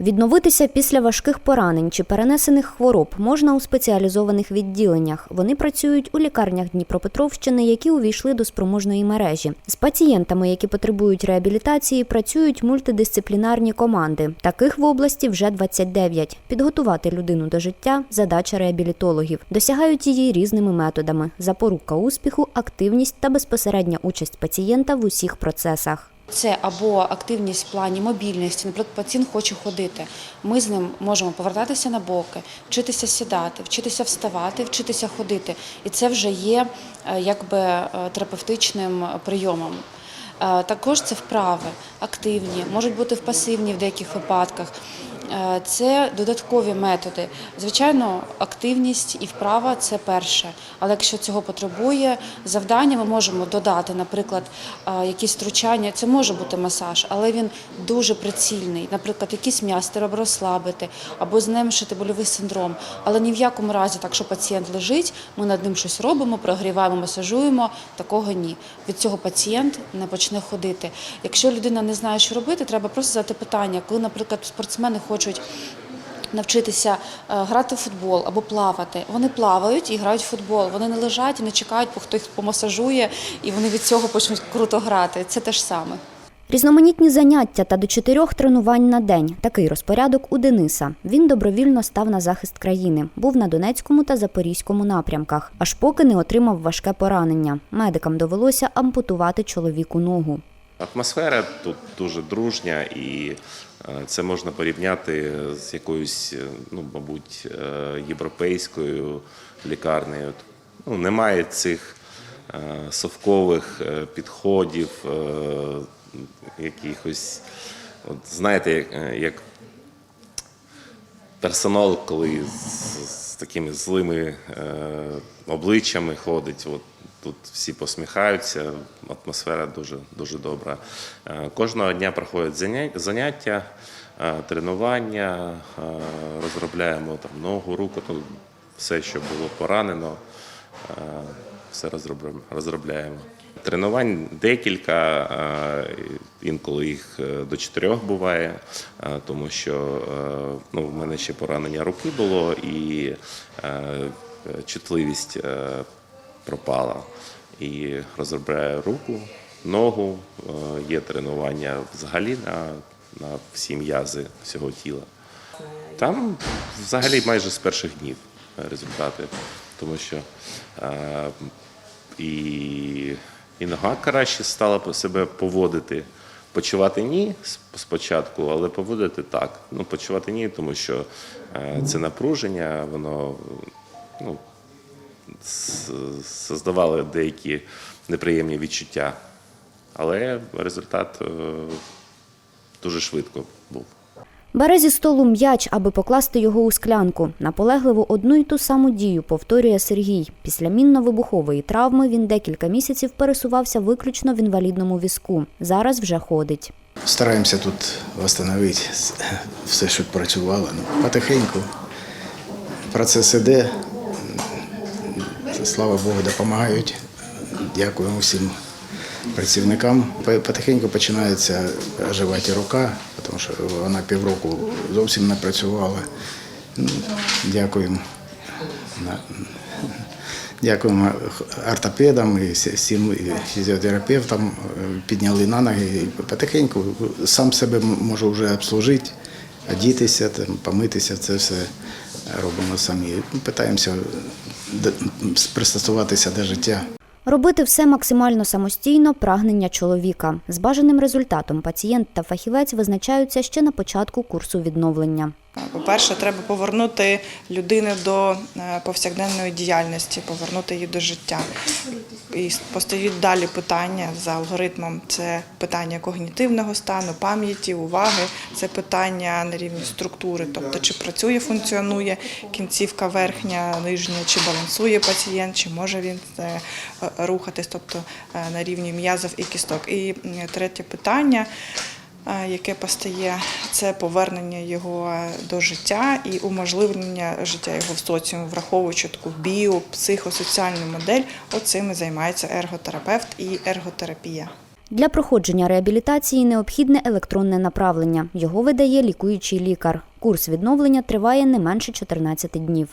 Відновитися після важких поранень чи перенесених хвороб можна у спеціалізованих відділеннях. Вони працюють у лікарнях Дніпропетровщини, які увійшли до спроможної мережі. З пацієнтами, які потребують реабілітації, працюють мультидисциплінарні команди. Таких в області вже 29. Підготувати людину до життя задача реабілітологів. Досягають її різними методами: запорука успіху, активність та безпосередня участь пацієнта в усіх процесах. Це або активність в плані мобільності, наприклад, пацієнт хоче ходити. Ми з ним можемо повертатися на боки, вчитися сідати, вчитися вставати, вчитися ходити. І це вже є е, якби е, терапевтичним прийомом. Е, Також це вправи активні, можуть бути в пасивні в деяких випадках. Е, Це додаткові методи. Звичайно, активність і вправа це перше. Але якщо цього потребує завдання, ми можемо додати, наприклад, е, якісь втручання. Це може бути масаж, але він дуже прицільний. Наприклад, якісь м'язи треба розслабити або знемшити больовий синдром. Але ні в якому разі, так що пацієнт лежить, ми над ним щось робимо, прогріваємо, масажуємо. Такого ні. Від цього пацієнт не почне ходити. Якщо людина не знає, що робити, треба просто задати питання, коли, наприклад, спортсмени хочуть. Навчитися е, грати в футбол або плавати. Вони плавають і грають в футбол. Вони не лежать і не чекають, поки хтось їх помасажує, і вони від цього почнуть круто грати. Це те ж саме. Різноманітні заняття та до чотирьох тренувань на день. Такий розпорядок у Дениса. Він добровільно став на захист країни. Був на Донецькому та Запорізькому напрямках, аж поки не отримав важке поранення. Медикам довелося ампутувати чоловіку ногу. Атмосфера тут дуже дружня, і це можна порівняти з якоюсь, е, ну, мабуть, е, європейською лікарнею. Ну, немає цих е, совкових е, підходів, е, якихось, от знаєте, як, е, персонал, коли з, з такими злими е, обличчями ходить. От тут всі посміхаються, атмосфера дуже, дуже добра. Е, кожного дня проходять заняття, е, тренування, е, розробляємо там ногу, руку, все, що було поранено, все розробляємо. Тренувань декілька, інколи їх до чотирьох буває, тому що ну, в мене ще поранення руки було і чутливість пропала. І розробляю руку, ногу, е, є тренування взагалі на, на всі м'язи всього тіла. Там взагалі майже з перших днів результати, тому що е, і, і нога краще стала по себе поводити. Почувати ні спочатку, але поводити так. Ну, почувати ні, тому що е, це напруження, воно ну, с- создавало деякі неприємні відчуття. Але результат е, дуже швидко був. Бере зі столу м'яч, аби покласти його у склянку. Наполегливо одну й ту саму дію повторює Сергій. Після мінно-вибухової травми він декілька місяців пересувався виключно в інвалідному візку. Зараз вже ходить. Стараємося тут встановити все, що працювало. Ну, потихеньку. Процес іде. Слава Богу, допомагають. Дякуємо всім працівникам. Потихеньку починається оживати рука, тому що вона півроку зовсім не працювала. Ну, Дякуємо. Дякуємо ортопедам і всім фізіотерапевтам. е, Підняли на ноги і потихеньку сам себе можу вже обслужити, одітися, помитися. Це все робимо самі. Питаємося пристосуватися до життя. Робити все максимально самостійно прагнення чоловіка. З бажаним результатом пацієнт та фахівець визначаються ще на початку курсу відновлення. По-перше, треба повернути людину до е, повсякденної діяльності, повернути її до життя. І постають далі питання за алгоритмом. Це питання когнітивного стану, пам'яті, уваги, це питання на рівні структури, тобто чи працює, функціонує кінцівка верхня, нижня, чи балансує пацієнт, чи може він е, рухатись, тобто е, на рівні м'язів і кісток. І третє питання яке постає, це повернення його е, до життя і уможливлення життя його в соціумі, враховуючи таку біо, психосоціальну модель. Оцим і займається ерготерапевт і ерготерапія. Для проходження реабілітації необхідне електронне направлення. Його видає лікуючий лікар. Курс відновлення триває не менше 14 днів.